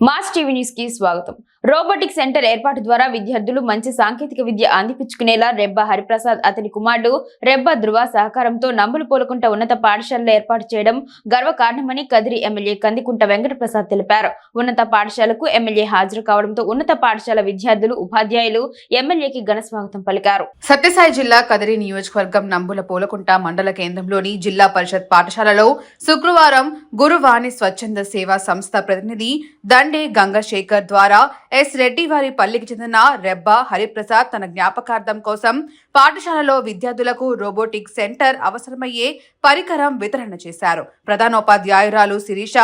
Mass TV న్యూస్కి స్వాగతం. Robotic centre ఏర్పాటు ద్వారా విద్యార్థులు మంచి సాంకేతిక విద్య అందిపించుకునేలా రెబ్బ హరిప్రసాద్ అతని కుమారుడు రెబ్బ ధృవ సహకారంతో నంబులు పోలకుంట ఉన్నత పాఠశాలలో ఏర్పాటు చేయడం గర్వకారణమని కదిరి ఎమ్మెల్యే కందికుంట వెంకటప్రసాద్ తెలిపారు. ఉన్నత పాఠశాలకు ఎమ్మెల్యే హాజరు కావడంతో ఉన్నత పాఠశాల విద్యార్థులు ఉపాధ్యాయులు ఎమ్మెల్యేకి ఘన స్వాగతం పలికారు. సత్యసాయి జిల్లా కదిరి నియోజకవర్గం నంబుల పోలకుంట మండల కేంద్రంలోని జిల్లా పరిషత్ పాఠశాలలో శుక్రవారం గురువాణి స్వచ్ఛంద సేవా సంస్థ ప్రతినిధి తండ్రి గంగశేఖర్ ద్వారా ఎస్ రెడ్డి వారి పల్లికి చెందిన రెబ్బ హరిప్రసాద్ తన జ్ఞాపకార్థం కోసం పాఠశాలలో విద్యార్థులకు రోబోటిక్ సెంటర్ అవసరమయ్యే పరికరం వితరణ చేశారు. ప్రధానోపాధ్యాయురాలు శిరీష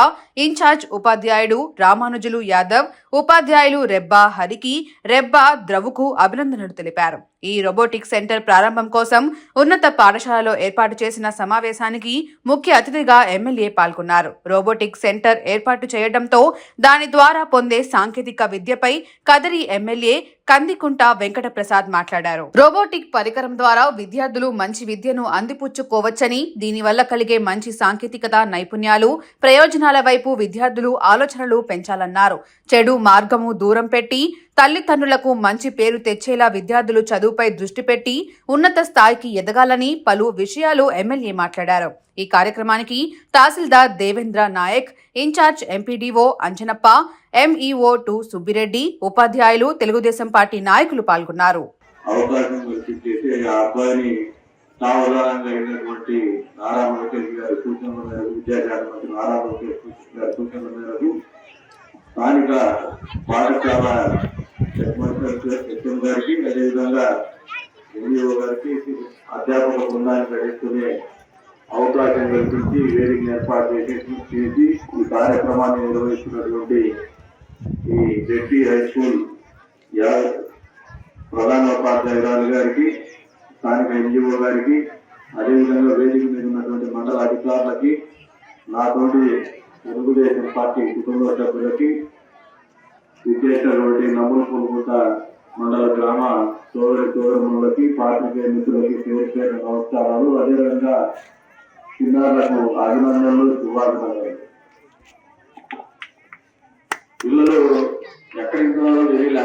ఇన్ఛార్జ్ ఉపాధ్యాయుడు రామానుజులు యాదవ్ ఉపాధ్యాయులు రెబ్బా హరికి రెబ్బా ద్రవుకు అభినందనలు తెలిపారు. ఈ రోబోటిక్ సెంటర్ ప్రారంభం కోసం ఉన్నత పాఠశాలలో ఏర్పాటు చేసిన సమావేశానికి ముఖ్య అతిథిగా ఎమ్మెల్యే పాల్గొన్నారు. రోబోటిక్ సెంటర్ ఏర్పాటు చేయడంతో దాని ద్వారా పొందే సాంకేతిక విద్యపై కదిరి ఎమ్మెల్యే కందికుంట వెంకట ప్రసాద్ మాట్లాడారు. రోబోటిక్ పరికరం ద్వారా విద్యార్థులు మంచి విద్యను అందిపుచ్చుకోవచ్చని దీనివల్ల కలిగే మంచి సాంకేతికత నైపుణ్యాలు ప్రయోజనాల వైపు విద్యార్థులు ఆలోచనలు పెంచాలన్నారు. చెడు మార్గము దూరం పెట్టి తల్లిదండ్రులకు మంచి పేరు తెచ్చేలా విద్యార్థులు చదువుపై దృష్టి పెట్టి ఉన్నత స్థాయికి ఎదగాలని పలు విషయాలు ఎమ్మెల్యే మాట్లాడారు. ఈ కార్యక్రమానికి తహసీల్దార్ Devendra Naik incharge MPDO Anjanappa MEO two Subbireddy ఉపాధ్యాయులు తెలుగుదేశం పార్టీ నాయకులు పాల్గొన్నారు. స్థానిక పాఠశాల హెడ్ గారికి అదేవిధంగా ఎన్జిఓ గారికి అధ్యాపక బృందాన్ని ప్రకటిస్తునే అవకాశం కల్పించి వేదికను ఏర్పాటు చేసి చేసి ఈ కార్యక్రమాన్ని నిర్వహిస్తున్నటువంటి ఈ రెడ్డి హై స్కూల్ ప్రధానోపాధ్యాయురాలు గారికి స్థానిక ఎన్జిఓ గారికి అదేవిధంగా వేదిక మీద ఉన్నటువంటి మండల అధికారులకి నాతోటి తెలుగుదేశం పార్టీ కుటుంబ సభ్యులకి విశేషటువంటి నమ్ములు పొలుగుట మండల గ్రామ సోదరి సోదరులకి పార్టీ మిత్రులకి పేరు పేరు నమస్కారాలు. అదేవిధంగా చిన్నారులకు అభినందనలు శుభాభినందనలు. పిల్లలు ఎక్కడికి ఉన్నారో తెలియలే.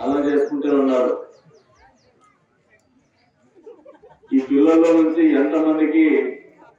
అలా చేసుకుంటూ ఉన్నారు. ఈ పిల్లల నుంచి ఎంతమందికి